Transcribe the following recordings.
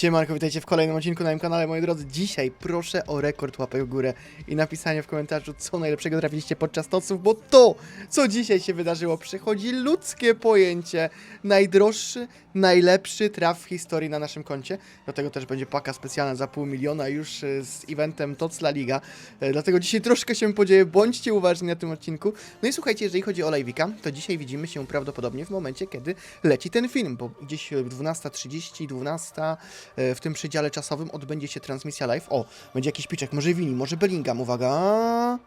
Siemanko, witajcie w kolejnym odcinku na moim kanale, moi drodzy. Dzisiaj proszę o rekord łapek w górę i napisanie w komentarzu, co najlepszego trafiliście podczas noców, bo to, co dzisiaj się wydarzyło, przechodzi ludzkie pojęcie. Najdroższy, najlepszy traf w historii na naszym koncie. Do tego też będzie paka specjalna za pół miliona już e, z eventem Toc La Liga. E, Dlatego dzisiaj troszkę się podzieje, bądźcie uważni na tym odcinku. No i słuchajcie, jeżeli chodzi o live'ika, to dzisiaj widzimy się prawdopodobnie w momencie, kiedy leci ten film, bo gdzieś e, 12.30, 12 e, w tym przedziale czasowym odbędzie się transmisja live. O, będzie jakiś piczek, może Vini, może Bellingham, uwaga.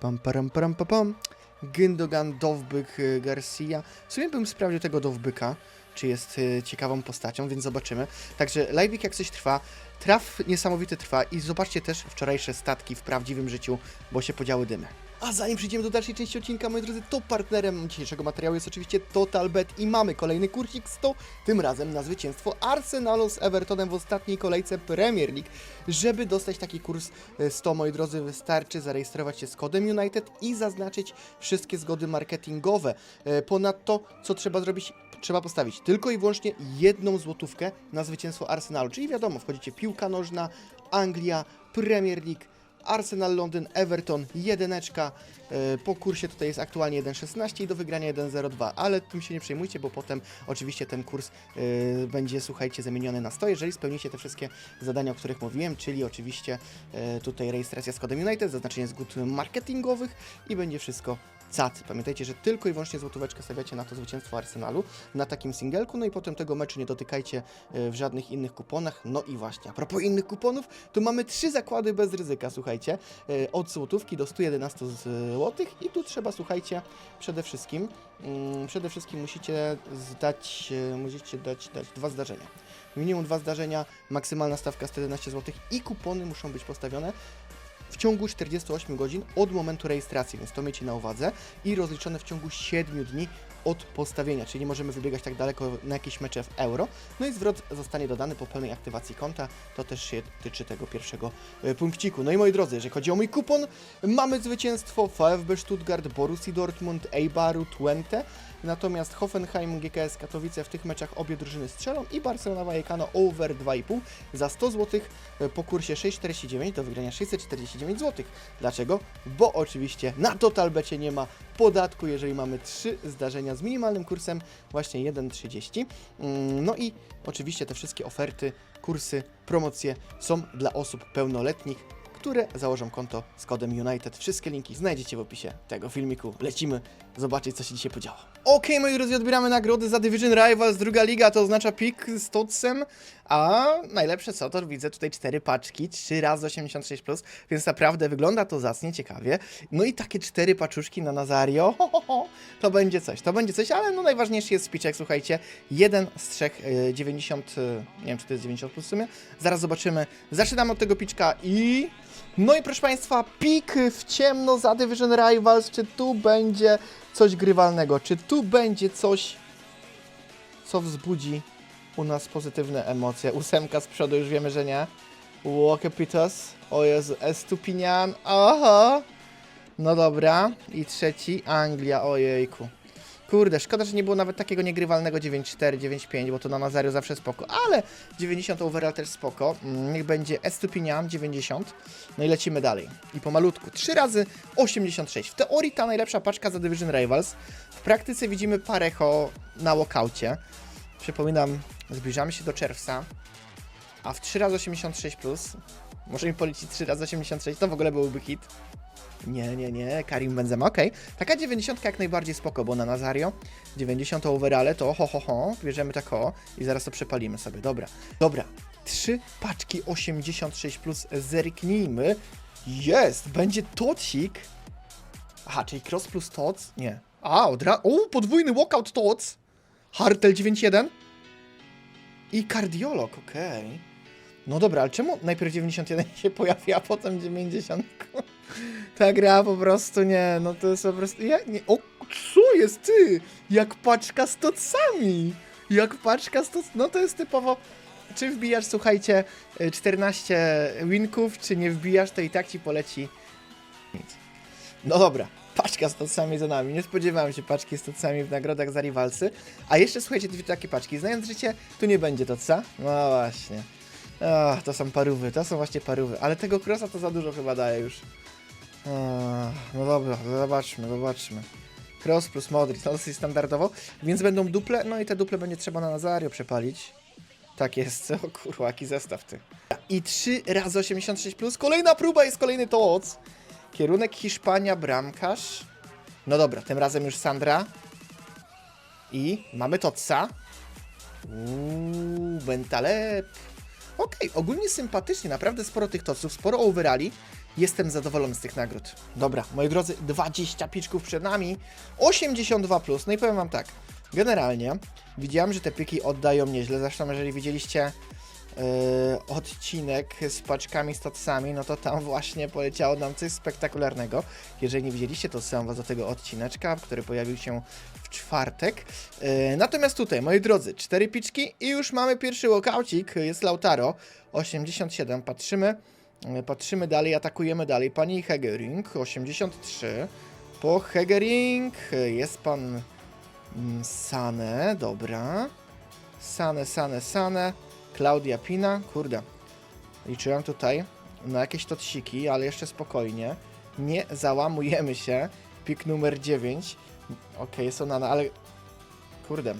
Pam, param, param, pam, pam. Gündogan, Dowbyk, e, Garcia. W sumie bym sprawdził tego Dowbyka, czy jest e, ciekawą postacią, więc zobaczymy. Także live'ik jak coś trwa, traf niesamowity trwa i zobaczcie też wczorajsze statki w prawdziwym życiu, bo się podziały dymy. A zanim przejdziemy do dalszej części odcinka, moi drodzy, to partnerem dzisiejszego materiału jest oczywiście TotalBet i mamy kolejny kursik 100, tym razem na zwycięstwo Arsenalu z Evertonem w ostatniej kolejce Premier League. Żeby dostać taki kurs e, 100, moi drodzy, wystarczy zarejestrować się z kodem United i zaznaczyć wszystkie zgody marketingowe. E, Ponadto, co trzeba zrobić? Trzeba postawić tylko i wyłącznie jedną złotówkę na zwycięstwo Arsenalu, czyli wiadomo, wchodzicie piłka nożna, Anglia, Premier League, Arsenal Londyn, Everton, jedyneczka. E, Po kursie tutaj jest aktualnie 1,16 i do wygrania 1,02, ale tym się nie przejmujcie, bo potem oczywiście ten kurs e, będzie, słuchajcie, zamieniony na 100, jeżeli spełnicie te wszystkie zadania, o których mówiłem, czyli oczywiście e, tutaj rejestracja z kodem United, zaznaczenie zgód marketingowych i będzie wszystko cacy. Pamiętajcie, że tylko i wyłącznie złotóweczkę stawiacie na to zwycięstwo Arsenalu, na takim singelku, no i potem tego meczu nie dotykajcie e, w żadnych innych kuponach. No i właśnie, a propos innych kuponów, to mamy trzy zakłady bez ryzyka, słuchajcie, e, od złotówki do 111 złotych i tu trzeba, słuchajcie, przede wszystkim, mm, przede wszystkim musicie zdać, e, musicie dać, dać dwa zdarzenia. Minimum dwa zdarzenia, maksymalna stawka 111 zł i kupony muszą być postawione w ciągu 48 godzin od momentu rejestracji, więc to miejcie na uwadze i rozliczone w ciągu 7 dni od postawienia, czyli nie możemy wybiegać tak daleko na jakieś mecze w euro. No i zwrot zostanie dodany po pełnej aktywacji konta. To też się tyczy tego pierwszego e, punkciku. No i moi drodzy, jeżeli chodzi o mój kupon, mamy zwycięstwo VfB Stuttgart, Borussia Dortmund, Eibaru, Twente. Natomiast Hoffenheim, GKS Katowice w tych meczach obie drużyny strzelą i Barcelona Vallecano over 2,5 za 100 zł po kursie 6,49 do wygrania 649 zł. Dlaczego? Bo oczywiście na Totalbecie nie ma podatku, jeżeli mamy trzy zdarzenia z minimalnym kursem właśnie 1,30. Mm, No i oczywiście te wszystkie oferty, kursy, promocje są dla osób pełnoletnich które założą konto z kodem United. Wszystkie linki znajdziecie w opisie tego filmiku. Lecimy zobaczyć, co się dzisiaj podziało. Okej, moi drodzy, odbieramy nagrody za Division Rivals, druga liga, to oznacza pik z Totsem, a najlepsze co, to widzę tutaj cztery paczki, 3 razy 86+, plus, więc naprawdę wygląda to zacnie, ciekawie. No i takie cztery paczuszki na Nazario, ho, ho, ho, to będzie coś, to będzie coś, ale no najważniejszy jest spiczek, słuchajcie, jeden z trzech, e, 90, e, nie wiem czy to jest 90 plus w sumie, zaraz zobaczymy. Zaczynamy od tego piczka i... No i proszę Państwa, pik w ciemno za Division Rivals. Czy tu będzie coś grywalnego? Czy tu będzie coś, co wzbudzi u nas pozytywne emocje? Ósemka z przodu, już wiemy, że nie. Walker Peters. O Jezu, Estupinian. Aha. No dobra. I trzeci, Anglia. Ojejku. Kurde, szkoda, że nie było nawet takiego niegrywalnego 9-4, 9-5, bo to na Nazario zawsze spoko, ale 90 overall też spoko. Mm, Niech będzie Estupinian 90. No i lecimy dalej. I pomalutku. 3 razy 86. W teorii ta najlepsza paczka za Division Rivals. W praktyce widzimy Parecho na walkaucie. Przypominam, zbliżamy się do czerwca, a w 3 razy 86 plus, może mi polecić 3 razy 86, to w ogóle byłby hit. Nie, nie, nie, Karim Benzema, okej. Taka 90 jak najbardziej spoko, bo na Nazario 90 overale to ho, ho, ho, bierzemy tak o i zaraz to przepalimy sobie, dobra. Dobra, trzy paczki 86 plus, zerknijmy. Jest, będzie tocik. Aha, czyli cross plus toc? Nie. A, od ra- O, podwójny walkout toc. Hartel 9.1. I kardiolog, okej. No dobra, ale czemu najpierw 91 się pojawi, a potem 90? Ta gra po prostu nie, no to jest po prostu. Ja, nie, o, co jest ty? Jak paczka z tocami! Jak paczka z toc... No to jest typowo. Czy wbijasz, słuchajcie, y, 14 winków, czy nie wbijasz, to i tak ci poleci nic. No dobra, paczka z tocami za nami. Nie spodziewałem się paczki z tocami w nagrodach za rivalsy. A jeszcze słuchajcie, dwie takie paczki. Znając życie, tu nie będzie toca. No właśnie. Ach, to są parówy, to są właśnie parówy. Ale tego krosa to za dużo chyba daje już. Ach, no dobra, zobaczmy, zobaczmy. Cross plus Modric, no dosyć standardowo. Więc będą duple, no i te duple będzie trzeba na Nazario przepalić. Tak jest. O kurwa, jaki zestaw ty. I 3 razy 86 plus. Kolejna próba jest kolejny toc. Kierunek Hiszpania, bramkarz. No dobra, tym razem już Sandra. I mamy Totsa. Uuu, Bentaleb. Okej, ogólnie sympatycznie, naprawdę sporo tych Totsów, sporo overali. Jestem zadowolony z tych nagród. Dobra, moi drodzy, 20 piczków przed nami. 82 plus. No i powiem wam tak. Generalnie widziałem, że te piki oddają nieźle. Zresztą, jeżeli widzieliście yy, odcinek z paczkami z totsami, no to tam właśnie poleciało nam coś spektakularnego. Jeżeli nie widzieliście, to zsyłam was do tego odcineczka, który pojawił się czwartek. Yy, natomiast tutaj, moi drodzy, cztery piczki i już mamy pierwszy walkoucik. Jest Lautaro, 87. Patrzymy, yy, patrzymy dalej, atakujemy dalej. Pani Hegering, 83. Po Hegering yy, jest pan mm, Sane, dobra. Sane, Sane, Sane. Klaudia Pina, kurde. Liczyłem tutaj na jakieś totsiki, ale jeszcze spokojnie. Nie załamujemy się. Pik numer 9. Okej, jest Onana, ale kurde.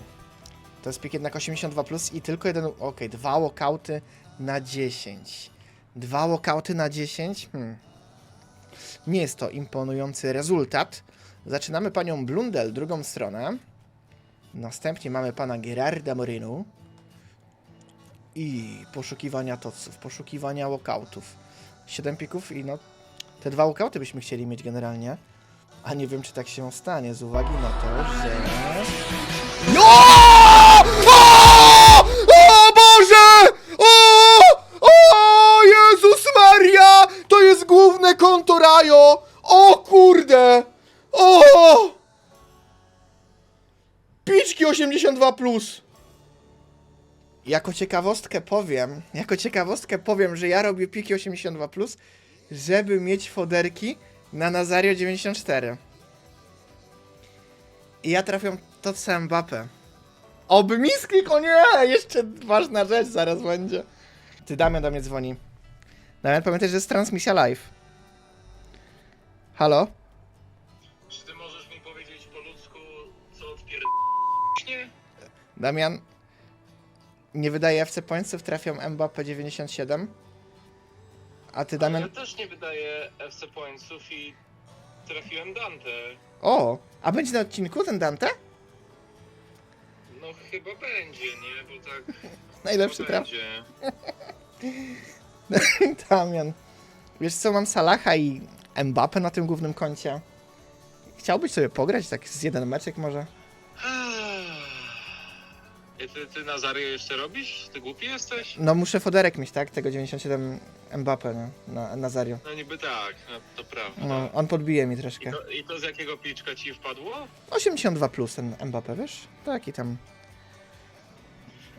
To jest pik jednak 82 plus i tylko jeden. Okej, dwa walkouty na 10. Dwa walkouty na 10. Hmm. Nie jest to imponujący rezultat. Zaczynamy panią Blundell, drugą stronę. Następnie mamy pana Gerarda Moreno. I poszukiwania toców, poszukiwania walkoutów. 7 pików i no. Te dwa walkouty byśmy chcieli mieć generalnie. A nie wiem, czy tak się stanie, z uwagi na to, że. Jo! O! o Boże! O! O! Jezus Maria! To jest główne konto Rajo! O kurde! O! Piczki 82 plus. Jako ciekawostkę powiem, jako ciekawostkę powiem, że ja robię piki 82 plus, żeby mieć foderki na Nazario 94. I ja trafiam to co Mbappé. Oby misklik, o nie! Jeszcze ważna rzecz zaraz będzie. Ty, Damian do mnie dzwoni. Damian, pamiętaj, że jest transmisja live. Halo? Czy ty możesz mi powiedzieć po ludzku, co odpierd... nie? Damian, nie wydaje FC Pointsów, trafiam Mbappé 97. A ty, Damian... Ja też nie wydaję FC Pointsów i trafiłem Dante. O! A będzie na odcinku ten Dante? No chyba będzie, nie? Bo tak... Najlepszy chyba traf. będzie. Damian. Wiesz co, mam Salaha i Mbappé na tym głównym koncie. Chciałbyś sobie pograć tak z jeden meczek może? Ty, ty Nazario jeszcze robisz? Ty głupi jesteś? No muszę foderek mieć, tak? Tego 97 Mbappé no, na Nazario. No niby tak, no, to prawda. No, on podbije mi I, troszkę. to, I to z jakiego pliczka ci wpadło? 82 plus ten Mbappé, wiesz? Taki tam.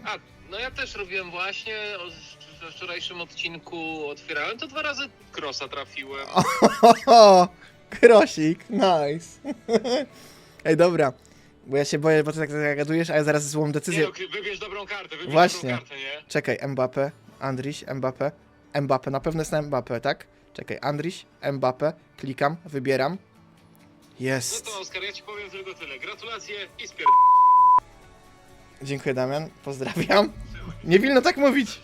A, no ja też robiłem właśnie, o, we wczorajszym odcinku otwierałem, to dwa razy krosa trafiłem. Ohoho! Krosik, nice. Ej, dobra. Bo ja się boję, bo ty tak zagadujesz, a ja zaraz złą Nie decyzję. no, wybierz dobrą kartę, wybierz Właśnie. dobrą kartę, nie? Czekaj, Mbappé, Andriś, Mbappé, Mbappé, na pewno jest na Mbappé, tak? Czekaj, Andriś, Mbappé, klikam, wybieram. No Jest. to Oskar, ja ci powiem tylko tyle. Gratulacje i spier... Dziękuję, Damian, pozdrawiam. Nie wilno tak mówić.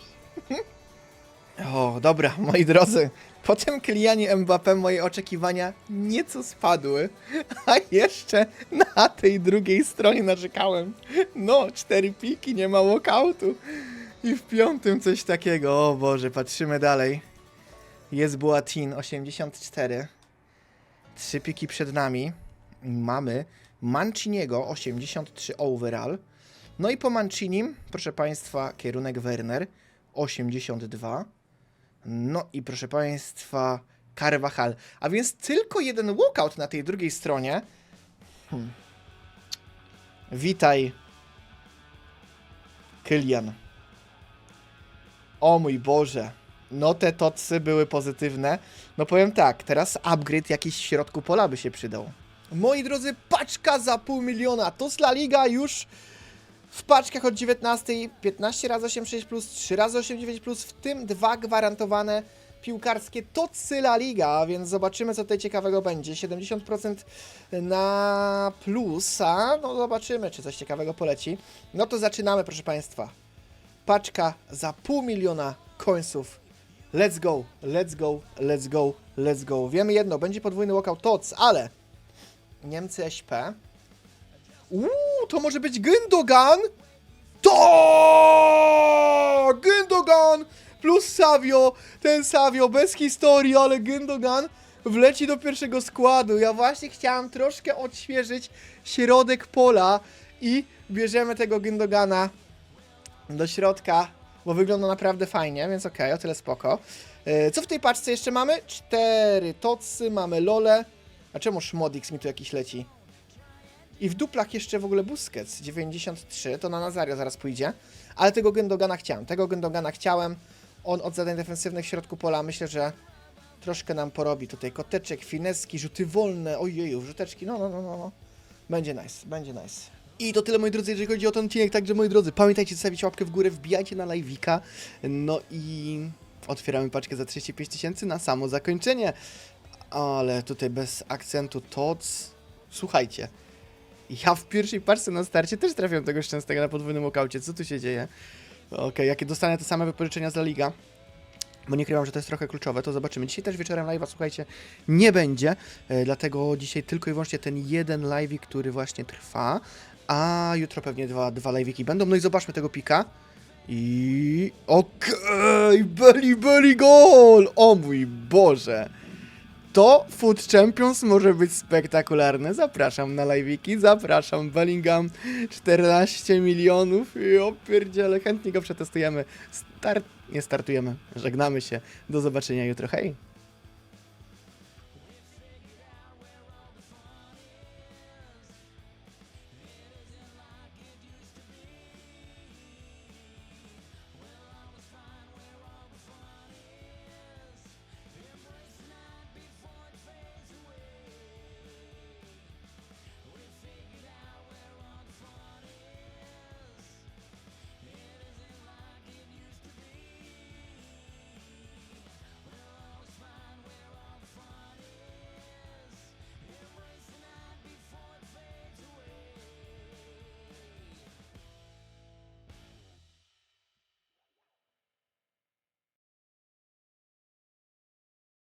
O, dobra, moi drodzy. Po tym Kylianie Mbappé moje oczekiwania nieco spadły, a jeszcze na tej drugiej stronie narzekałem. No, cztery piki, nie ma walkoutu. I w piątym coś takiego. O Boże, patrzymy dalej. Jest Boatin 84. Trzy piki przed nami. Mamy Manciniego 83 overall. No i po Mancinim, proszę Państwa, kierunek Werner 82. No i proszę Państwa, Carvajal. A więc tylko jeden walkout na tej drugiej stronie. Hmm. Witaj, Kylian. O mój Boże. No te tocy były pozytywne. No powiem tak, teraz upgrade jakiś w środku pola by się przydał. Moi drodzy, paczka za pół miliona. To La Liga już w paczkach od 19, 15 razy 8,6 plus, 3 razy 8,9 plus, w tym dwa gwarantowane piłkarskie to La Liga, więc zobaczymy co tutaj ciekawego będzie. 70% na plusa, no zobaczymy czy coś ciekawego poleci. No to zaczynamy proszę Państwa. Paczka za pół miliona końców. Let's go, let's go, let's go, let's go. Wiemy jedno, będzie podwójny walkout TOC, ale Niemcy SP. Uuu, to może być Gündogan? To! Gündogan plus Savio. Ten Savio bez historii, ale Gündogan wleci do pierwszego składu. Ja właśnie chciałem troszkę odświeżyć środek pola i bierzemy tego Gündogana do środka, bo wygląda naprawdę fajnie, więc okej, o tyle spoko. E, Co w tej paczce jeszcze mamy? Cztery tocy, mamy lole. A czemu Szmodix mi tu jakiś leci? I w duplach jeszcze w ogóle Busquets, 93, to na Nazario zaraz pójdzie. Ale tego Gendogana chciałem, tego Gendogana chciałem. On od zadań defensywnych w środku pola, myślę, że troszkę nam porobi tutaj. Koteczek, fineski, rzuty wolne, ojeju, rzuteczki, no, no, no, no. no. Będzie nice, będzie nice. I to tyle moi drodzy, jeżeli chodzi o ten odcinek, także moi drodzy, pamiętajcie zostawić łapkę w górę, wbijajcie na live'ika, no i otwieramy paczkę za 35 tysięcy na samo zakończenie. Ale tutaj bez akcentu TOC. Słuchajcie, ja w pierwszej paczce na starcie też trafiłem tego szczęstego na podwójnym okaucie. Co tu się dzieje? Okej, jakie dostanę te same wypożyczenia z La Liga, bo nie krywam, że to jest trochę kluczowe, to zobaczymy. Dzisiaj też wieczorem live'a, słuchajcie, nie będzie, e, dlatego dzisiaj tylko i wyłącznie ten jeden live'ik, który właśnie trwa, a jutro pewnie dwa, dwa live'iki będą. No i zobaczmy tego pika. I... Okej, belly, belly goal! O mój Boże! To Food Champions może być spektakularne. Zapraszam na live'iki, zapraszam. Bellingham 14 milionów. Jo pierdziele, chętnie go przetestujemy. Start... Nie startujemy, żegnamy się. Do zobaczenia jutro, hej!